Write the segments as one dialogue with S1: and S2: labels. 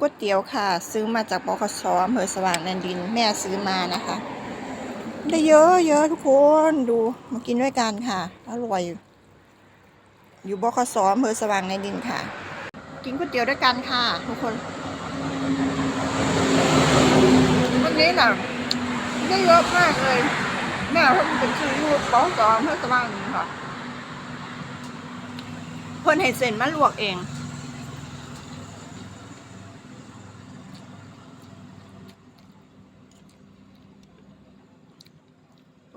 S1: ก๋วยเตี๋ยวค่ะ ซื้อมาจากบคสอำเภอสว่างแดนดินแม่ซื้อมานะคะ ได้เยอะเยอะทุกคนดูมากินด้วยกันค่ะอร่อยอยู่บคสอำเภอสว่างแดนดินค่ะ กินก๋วยเตี๋ยวด้วยกันค่ะ ทุกคนวันนี้น่ะได้เยอะมากเลยแม่เพิ่งเป็นชื่อลูบคสอำเภอสว่างนดินค่ะเพิ่นให้เส้นมาลวกเอง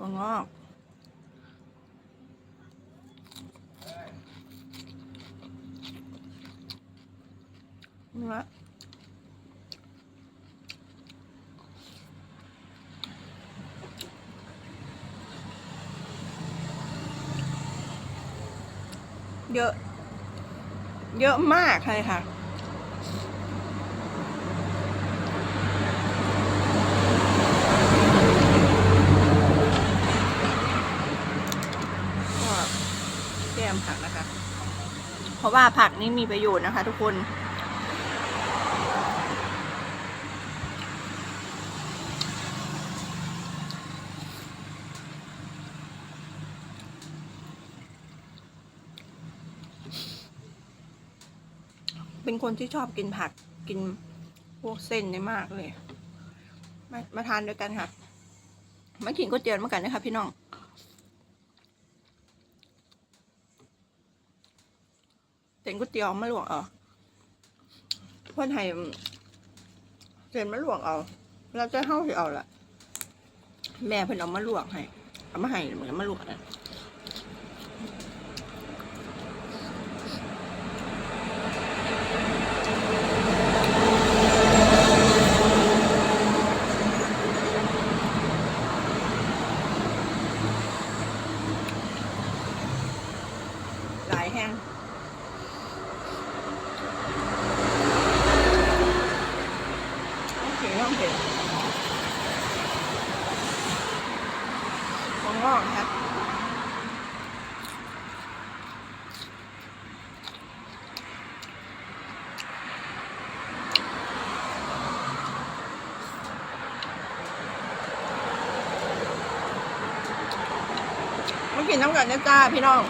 S1: ตัวงอกเนื้อเยอะ เยอะมากเลยค่ะ ก็แก้ม ผักนะคะ เพราะว่าผักนี่มีประโยชน์นะคะ ทุกคนเป็นคนที่ชอบกินผักกินพวกเส้นได้มากเลย มามาทานด้วยกันค่ะมากินก๋วยเตี๋ยวมากันนะคะพี่น้อง ส้นก๋วยเตี๋ยวมาลวกเอาเพื่อนให้เส้นมาลวกเอาเราจะเข้าสิเอาละแม่เพิ่นเอามาลวกให้เอามาให้เหมือนมาลวกนะหลายแห้ง โอเคโอเค ของงอกนะคะมากินน้ำกันนะจ้าพี่น้อง